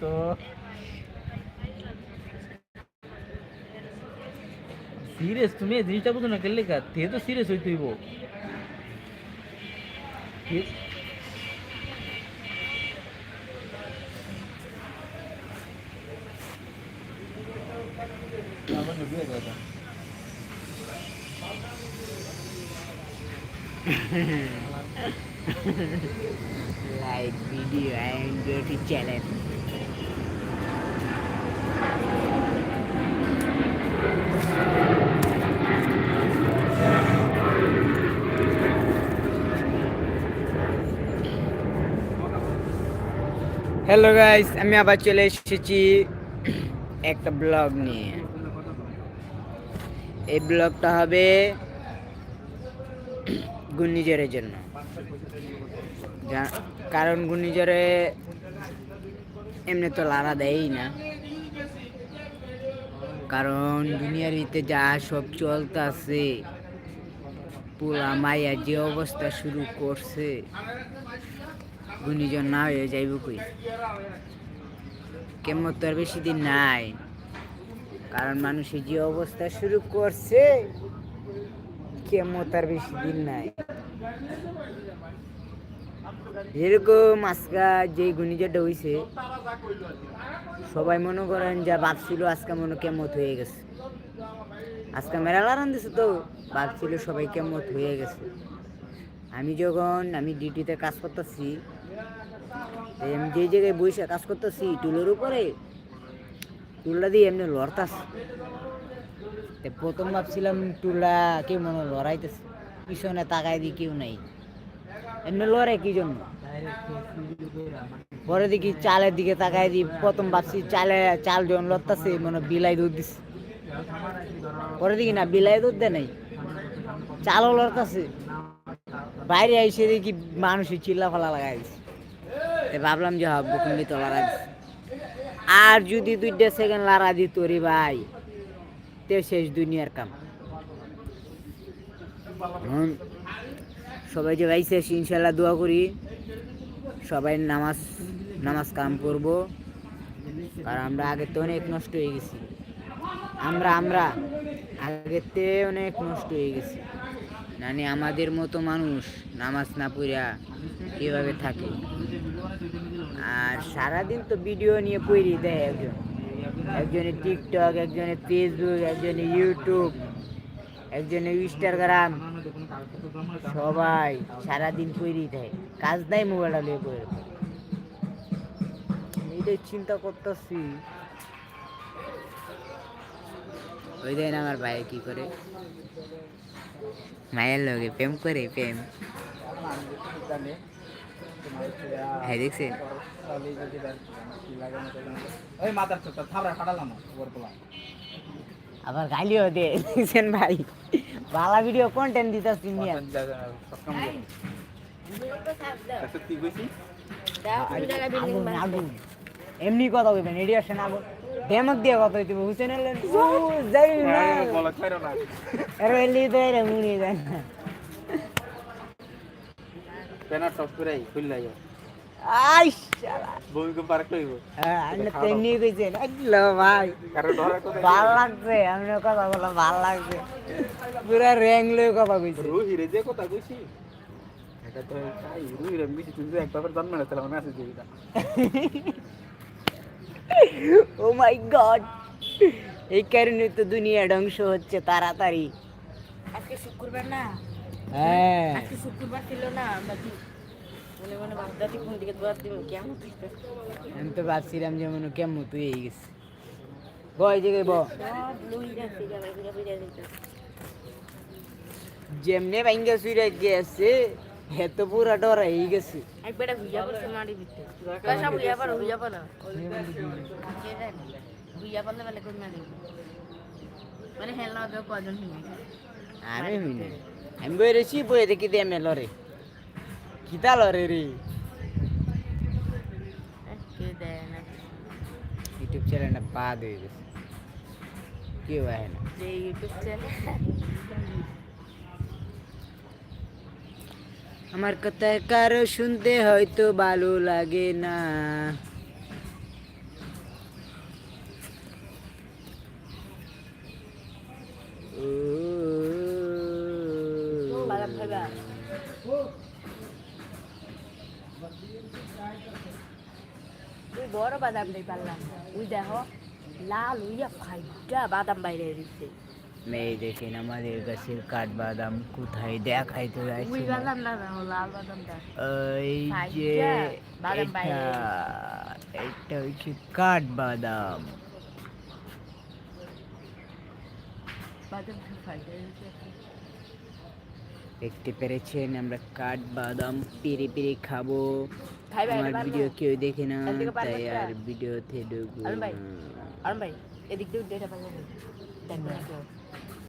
তো সিরিয়াস তুমি এই জিনিসটা বুঝো না কেলে কা তে তো সিরিয়াস হইতে হইব কি- আমার নুবিয়ে কথা like video and go to channel. Hello guys আমি আবার চলে এসেছি একটা ব্লগ নিয়ে। এই ব্লগটা হবে ঘূর্ণিঝড়ের জন্য। কারণ ঘূর্ণিঝড়ে এমনি তো লাড়া দেয়ই না। কারণ দুনিয়ার ভিতরে যা সব চলতেছে, পুরা মাইয়া যে অবস্থা শুরু করছে। ঘূর্ণিঝড় না হয়ে যাইব কই? কেমন তো আর বেশি দিন নাই। কারণ মানুষের যে অবস্থা শুরু করছে, কেমন তার বেশি দিন নাই। এরকম আজকা যে ঘূর্ণিঝড়টা হইছে, সবাই মনে করেন যা ভাবছিল আজকে মনে কেমত হয়ে গেছে। আজকে মেলা লাগান দিছে তো, ভাবছিল সবাই কেমত হয়ে গেছে। আমি যখন, আমি ডিউটিতে কাজ করতেছি যে জায়গায় বসে কাজ করতেছি, টুলের উপরে। টুলটা দিয়ে এমনি লড়তাস প্রথম ভাবছিলাম টুলটা কেউ মনে লড়াইতেছে। পিছনে তাকায় দিয়ে কেউ নাই। এমনি লড়ে কি জন্য? পরে দেখি চালের দিকে তাকায় দিই প্রথম ভাবছি চালে, চাল যখন লড়তাছে, মনে বিলাই দুধ দিছে। পরে দেখি না, বিলাই দুধ দেয় নাই। চালও লড়তাছে। বাইরে এসে দেখি মানুষের চিল্লা ফালা লাগাই দিছে। ভাবলাম যে হব বুকুন্ডি তো লড়াই দিছে আর যদি দুইটা সেকেন্ড লড়া দিত রে ভাই, তে শেষ দুনিয়ার কাম। সবাই যে ভাই শেষ, ইনশাল্লাহ দোয়া করি। সবাই নামাজ নামাজ কাম করব। কারণ আমরা আগে তো অনেক নষ্ট হয়ে গেছি। আমরা আমরা আগেতে অনেক নষ্ট হয়ে গেছি। মানে আমাদের মতো মানুষ নামাজ না পড়িয়া এভাবে থাকে? আর সারাদিন তো ভিডিও নিয়ে পড়ি দেয় একজন। একজনে টিকটক একজনে ফেসবুক একজনে ইউটিউব একজনে ইনস্টাগ্রাম সবাই সারাদিন পড়েই দেয় কাজ দেয় মোবাইলটা নিয়ে পড়ে। এইটাই চিন্তা করতেছি। ওই দেন আমার ভাই কি করে? মায়ের লগে প্রেম করে, প্রেম। হ্যাঁ দেখছেন আবার গালিও দে দেখছেন ভাই? বালা ভিডিও কন্টেন্ট আগুন আগুন। এমনি কথা কইবেন এডি আসেন আগুন। ডেমক দিয়ে কথা হইতে হুসেন এলেন? যাই না। বলা ছাইরো না। এর এলি তো এর মুনি দেন পেনার টপ করে খুললাই আই শালা। ভূমিকম্প আর কইব হ্যাঁ আপনি তো কইছেন আইলো ভাই কারণ ডরা কথা ভালো লাগছে আমি কথা বলা ভালো লাগছে। পুরা র্যাং লই কথা কইছে। রুহি রে যে কথা কইছি। এটা তো তাই রুহি রে মিছি তুমি একবার জন্ম না তাহলে মনে আছে যেটা ও মাই গড Oh এই কারণে তো দুনিয়া ধ্বংস হচ্ছে তাড়াতাড়ি। আজকে শুক্রবার না? হ্যাঁ। আজকে শুক্রবার ছিল না আমরা কি মনে মনে ভাবতাছি কোন দিকে দোয়ার দিব কেমন আমি তো ভাবছিলাম যে মনে কেমন তুই এই গেছে বয় যে ব। সব লুইরা ফিরা ফিরা ফিরা দিতে যেমনে ভাঙ্গা সুইরা গেছে হে তো পুরা ডর হয়ে গেছে। একবার হুইয়া পড়ছে মাটি ভিতরে সব বেলে কোন মারি মানে হেলা কজন আমি হই না আমি বই রেছি বই দেখি দিয়ে আমি লরে কিতা লরে রে ইউটিউব চ্যানেলটা বাদ হয়ে গেছে কেউ আহে না যে ইউটিউব চ্যানেল আমার কথা কারও শুনতে হয়তো ভালো লাগে না তুই বড় বাদাম নেই পারলাম। তুই দেখো লাল হইয়া ফাইটা বাদাম বাইরে দিচ্ছে। নেই দেখেন আমাদের গাছের কাঠ বাদাম কোথায় দেখাই তো ওই লাল বাদামটা। ওই যে কাঠ বাদাম। বাদাম দেখতে পেরেছেন আমরা কাঠ বাদাম পেরে পেরে খাব আমার ভিডিও কেউ দেখে না তাই আর ভিডিওতে ঢুকবো ভাই। না। আরম ভাই এদিক দিয়ে